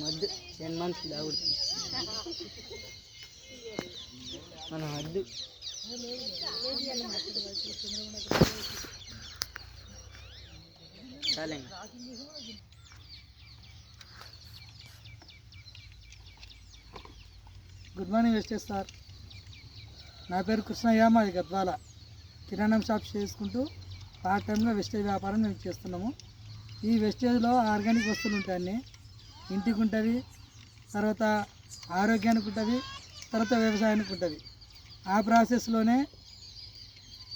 మద్దు ten months లాగుతుంది మన మద్దు చాలే గుడ్ మార్నింగ్ వెస్టేజ్ సార్. నా పేరు కృష్ణయ్య మాది గద్వాల. కిరాణం షాప్ చేసుకుంటూ పార్ట్ టైంలో వెస్టేజ్ వ్యాపారం మేము చేస్తున్నాము. ఈ వెస్టేజ్లో ఆర్గానిక్ వస్తువులు ఉంటాయి ఇంటికి ఉంటుంది తర్వాత ఆరోగ్యానికి ఉంటుంది తర్వాత వ్యవసాయానికి ఉంటుంది. ఆ ప్రాసెస్లోనే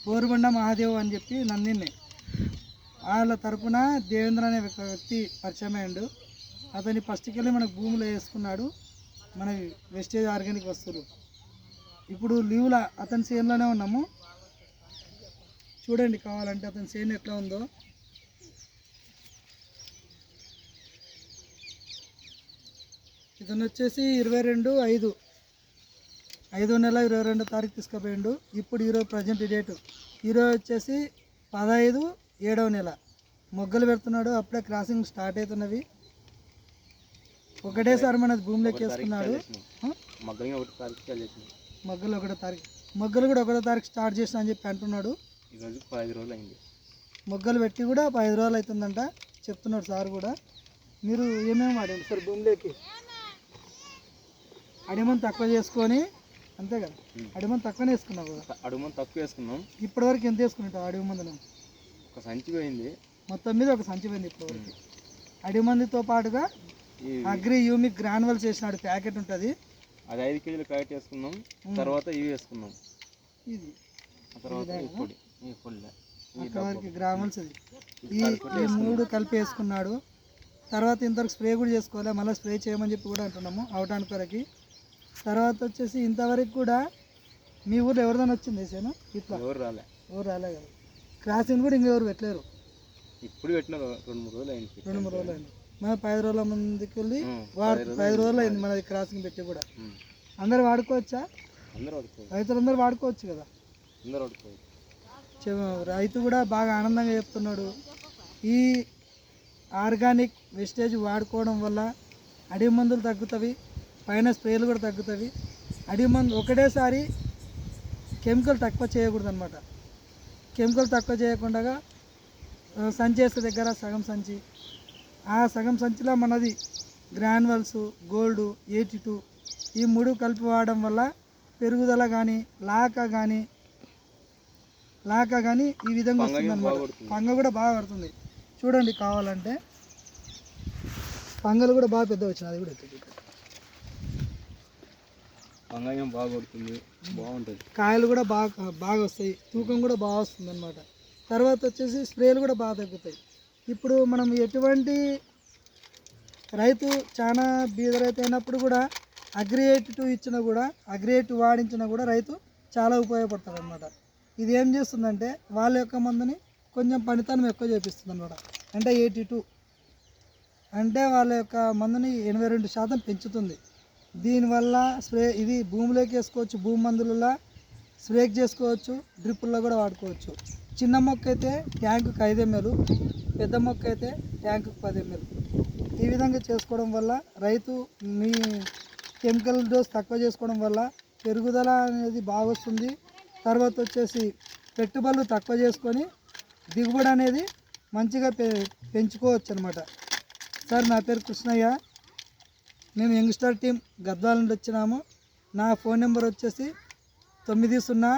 బోరుబండ మహాదేవ్ అని చెప్పి నందిని వాళ్ళ తరపున దేవేంద్ర అనే ఒక వ్యక్తి పరిచయం అయ్యాడు. అతని ఫస్ట్కెళ్ళి మనకు భూమిలో వేసుకున్నాడు మన వెస్టేజ్ ఆర్గానిక్ వస్తువులు. ఇప్పుడు లీవ్ల అతని సేమ్లోనే ఉన్నాము. చూడండి కావాలంటే అతని చేను ఎట్లా ఉందో. ఇతను వచ్చేసి ఇరవై రెండు ఐదు. ఐదో నెల ఇరవై రెండో తారీఖు తీసుకుపోయిండు. ఇప్పుడు ఈరోజు ప్రజెంట్ డేటు. ఈరోజు వచ్చేసి పదహైదు ఏడవ నెల. మొగ్గలు పెడుతున్నాడు. అప్పుడే క్రాసింగ్ స్టార్ట్ అవుతున్నవి. ఒకటేసారి మన భూమిలోకి వేసుకున్నాడు. మొగ్గలు ఒకటో తారీఖు. మొగ్గలు కూడా ఒకటో తారీఖు స్టార్ట్ చేసిన అని చెప్పి అంటున్నాడు. ఈరోజు పది రోజులు అయింది. మొగ్గలు పెట్టి కూడా ఐదు రోజులు అవుతుందంట చెప్తున్నాడు సార్ కూడా. మీరు ఏమేమి వాడండి సార్ భూమిలోకి? అడిమని తక్కువ చేసుకొని అంతే కదా. అడిమని తక్కువనే వేసుకున్నావు కదా? అడుగు మంది తక్కువ వేసుకున్నాం. ఇప్పటివరకు ఎంత వేసుకుంటావు అడిగి మందును? ఒక సంచి పోయింది. మొత్తం మీద ఒక సంచి పోయింది ఇప్పటివరకు. అడిగి మందితో పాటుగా అగ్రి యూమిక్ గ్రానువల్స్ వేసినాడు ప్యాకెట్ ఉంటుంది. అది ఐదు కేజీలు ప్యాకెట్ వేసుకున్నాం. తర్వాత ఇవి వేసుకున్నాం. ఇది. ఆ తర్వాత ఈ పొడి ఈ పొడి ఈ అక్కడ వరకు డబ్బు గ్రానువల్స్ ఇది ఈ ఈ మూడు కలిపి వేసుకున్నాడు. తర్వాత ఇంతవరకు స్ప్రే కూడా చేసుకోవాలి? మళ్ళీ స్ప్రే చేయమని చెప్పి కూడా అంటున్నాము అవటానికి వరకు. తర్వాత వచ్చేసి ఇంతవరకు కూడా మీ ఊర్లో ఎవరిదైనా వచ్చింది వేసాను ఇట్లా? ఎవరు రాలే. ఎవరు రాలే కదా. క్రాసింగ్ కూడా ఇంకెవరు పెట్టలేరు. ఇప్పుడు పెట్టిన రెండు మూడు రోజులు అయింది రెండు మూడు రోజులు అయింది. మన పది రోజుల ముందుకు వెళ్ళి పది రోజులు అయింది. మనది క్రాసింగ్ పెట్టి కూడా. అందరు వాడుకోవచ్చా. రైతులందరూ వాడుకోవచ్చు కదా. రైతు కూడా బాగా ఆనందంగా చెప్తున్నాడు. ఈ ఆర్గానిక్ వెస్టేజ్ వాడుకోవడం వల్ల అడవి మందులు తగ్గుతాయి పైన స్ప్రేలు కూడా తగ్గుతాయి అడవి మందు ఒకటేసారి కెమికల్ తక్కువ చేయకూడదు అనమాట కెమికల్ తక్కువ చేయకుండా ఆ, సంచి దగ్గర సగం సంచి. ఆ సగం సంచిలో మనది గ్రాన్యువల్స్ గోల్డ్ ఎయిటీ టూ ఈ మూడు కలిపి వాడడం వల్ల పెరుగుదల కానీ లాక కానీ లాక కానీ ఈ విధంగా వస్తుంది అనమాట పడుతుంది. పంగ కూడా బాగా పడుతుంది. చూడండి కావాలంటే. పంగలు కూడా బాగా పెద్ద వచ్చినాయి. అది కూడా. పంగాయం బాగా కొడుతుంది బాగుంటుంది. కాయలు కూడా బాగా బాగా వస్తాయి. తూకం కూడా బాగా వస్తుంది అనమాట తర్వాత వచ్చేసి స్ప్రేలు కూడా బాగా తగ్గుతాయి. ఇప్పుడు మనం ఎటువంటి రైతు చాలా బీద రైతు అయినప్పుడు కూడా అగ్రియేట్ ఇచ్చినా కూడా అగ్రియేట్ వాడించినా కూడా రైతు చాలా ఉపయోగపడతాడు అనమాట ఇది ఏం చేస్తుందంటే వాళ్ళ యొక్క మందుని కొంచెం పనితనం ఎక్కువ చేపిస్తుంది అనమాట అంటే ఎయిటీ టూ. అంటే వాళ్ళ యొక్క మందుని ఎనభై రెండు శాతం పెంచుతుంది. దీనివల్ల స్ప్రే ఇది భూమిలోకి వేసుకోవచ్చు భూమి మందులలో స్ప్రేక్ చేసుకోవచ్చు డ్రిప్పుల్లో కూడా వాడుకోవచ్చు. చిన్న మొక్క అయితే ట్యాంకుకి ఐదు ఎంఎల్ పెద్ద మొక్క అయితే ట్యాంకుకి పది ఎంఎల్. ఈ విధంగా చేసుకోవడం వల్ల రైతు మీ కెమికల్ డోస్ తక్కువ చేసుకోవడం వల్ల పెరుగుదల అనేది బాగా వస్తుంది తర్వాత వచ్చేసి పెట్టుబడులు తక్కువ చేసుకొని దిగుబడి అనేది మంచిగా పె పెంచుకోవచ్చు అనమాట సార్ నా పేరు కృష్ణయ్య. మేము యంగ్స్టర్ టీం గద్వాల నుండి వచ్చినాము. నా ఫోన్ నెంబర్ వచ్చేసి తొమ్మిది సున్నా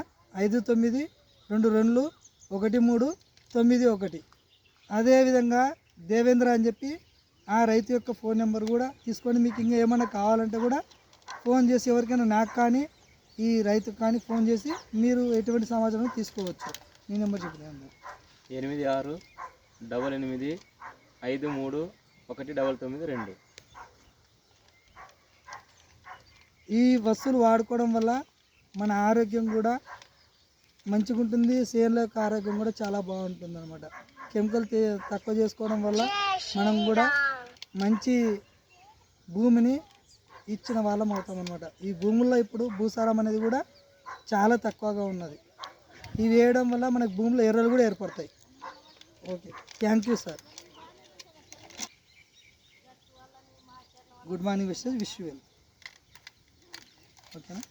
ఐదు తొమ్మిది రెండు రెండు ఒకటి మూడు తొమ్మిది ఒకటి. అదేవిధంగా దేవేంద్ర అని చెప్పి ఆ రైతు యొక్క ఫోన్ నెంబర్ కూడా తీసుకొని మీకు ఇంకా ఏమైనా కావాలంటే కూడా ఫోన్ చేసి ఎవరికైనా నాకు కానీ ఈ రైతుకు కానీ ఫోన్ చేసి మీరు ఎటువంటి సమాచారం తీసుకోవచ్చు. మీ నెంబర్ చెప్పిన ఎనిమిది ఆరు డబల్ ఎనిమిది ఐదు మూడు ఒకటి డబల్ తొమ్మిది రెండు. ఈ వస్తువులు వాడుకోవడం వల్ల మన ఆరోగ్యం కూడా మంచిగా ఉంటుంది సేన్ల యొక్క ఆరోగ్యం కూడా చాలా బాగుంటుంది అనమాట కెమికల్ తక్కువ చేసుకోవడం వల్ల మనం కూడా మంచి భూమిని ఇచ్చిన వాళ్ళం అవుతాం అనమాట ఈ భూముల్లో ఇప్పుడు భూసారం అనేది కూడా చాలా తక్కువగా ఉన్నది. ఇవి వేయడం వల్ల మనకు భూమిలో ఎర్రలు కూడా ఏర్పడతాయి. Okay. Thank you sir good morning wish wish well ఓకేనా